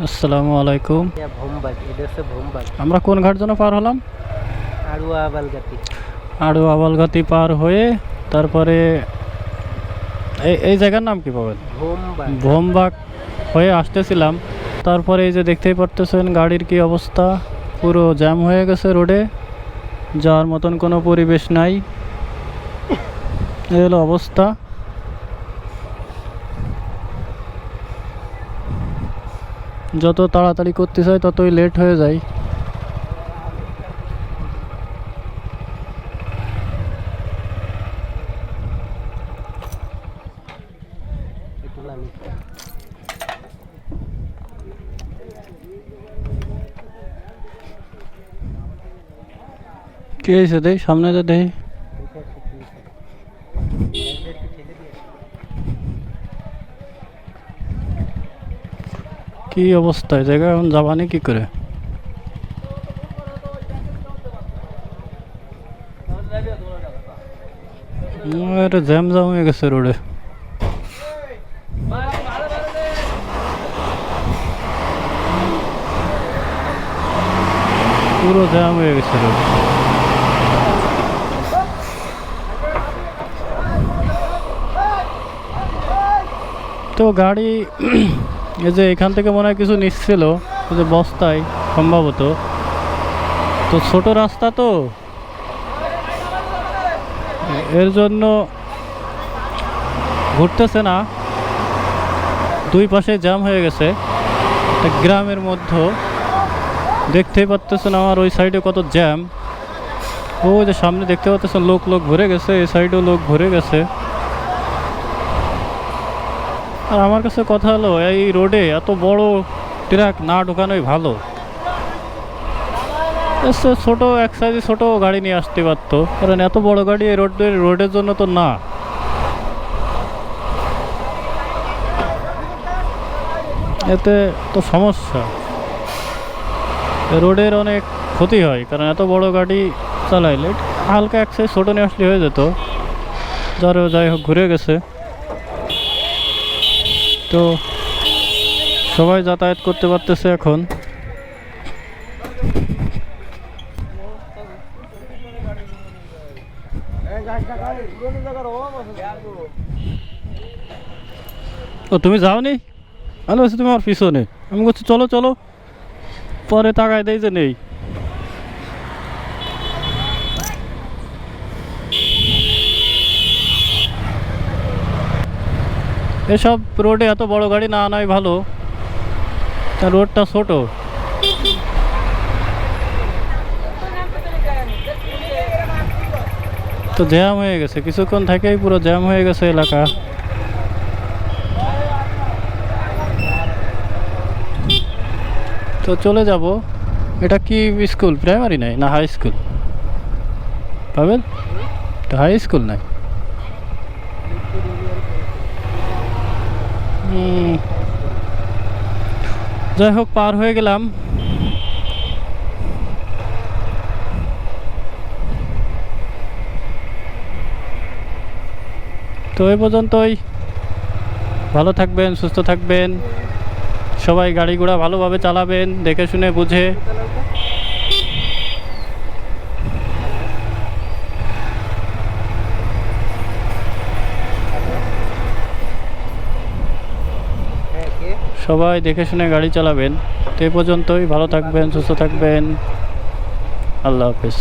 আসসালামু আলাইকুম। আমরা কোন ঘাট যেন পার হলাম? আড়ু আবালগাতি। পার হয়ে তারপরে এই এই জায়গার নাম কি পাবেন ভোমবাগ। ভোমবাগ হয়ে আসতেছিলাম। তারপরে এই যে দেখতেই পারতেছেন গাড়ির কি অবস্থা পুরো জ্যাম হয়ে গেছে রোডে। যাওয়ার মতন কোনো পরিবেশ নাই। এই হলো অবস্থা। যত তাড়াতাড়ি করতে চাই ততই লেট হয়ে যায়। কি হয়েছে দেই সামনে যে দেই কি অবস্থা? এই জায়গা এখন যাবানি কি করে? জ্যাম জাম হয়ে গেছে রোডে পুরো জ্যাম হয়ে গেছে রোডে তো গাড়ি এই যে এখান থেকে মনে হয় কিছু নিচ্ছিল যে বস্তায়, সম্ভবত। তো ছোট রাস্তা তো। এর জন্য ঘুরতেছে না। দুই পাশে জ্যাম হয়ে গেছে। গ্রামের মধ্যে। দেখতেই পারতেছেন আমার ওই সাইডে কত জ্যাম। ও যে সামনে দেখতে পাচ্ছেন লোক লোক ভরে গেছে। এই সাইডেও লোক ভরে গেছে। আর আমার কাছে কথা হলো, এই রোডে এত বড় ট্রাক না ঢোকানোই ভালো। ছোট, এক সাইজে ছোট গাড়ি নিয়ে আসতে পারতো। কারণ এত বড় গাড়ি এই রোড, রোডের জন্য তো না। এতে তো সমস্যা। রোডের অনেক ক্ষতি হয়, কারণ এত বড় গাড়ি চালাইলে হালকা এক সাইজ ছোটো নিয়ে আসলে হয়ে যেত। যারও যাই হোক, ঘুরে গেছে। তো সবাই যাতায়াত করতে পারতেছে এখন। ও, তুমি যাওনি? আমি বলছি তুমি আমার পিছনে। আমি বলছি, চলো চলো। পরে তাকায় দেয় যে নেই। এসব রোডে এত বড় গাড়ি না আনাই ভালো। রোডটা ছোট। তো জ্যাম হয়ে গেছে। কিছুক্ষণ থেকেই পুরো জ্যাম হয়ে গেছে এলাকা। তো চলে যাব। এটা কি স্কুল? প্রাইমারি নাই না হাই স্কুল? পাবেন তো হাই স্কুল নাই। যাই হোক, পার হয়ে গেলাম। তো এই পর্যন্তই। ভালো থাকবেন, সুস্থ থাকবেন। সবাই গাড়ি ঘোড়া ভালোভাবে চালাবেন, দেখে শুনে বুঝে হ্যাঁ কে সবাই দেখে শুনে গাড়ি চালাবেন। তো এ পর্যন্তই ভালো থাকবেন সুস্থ থাকবেন। আল্লাহ হাফেজ।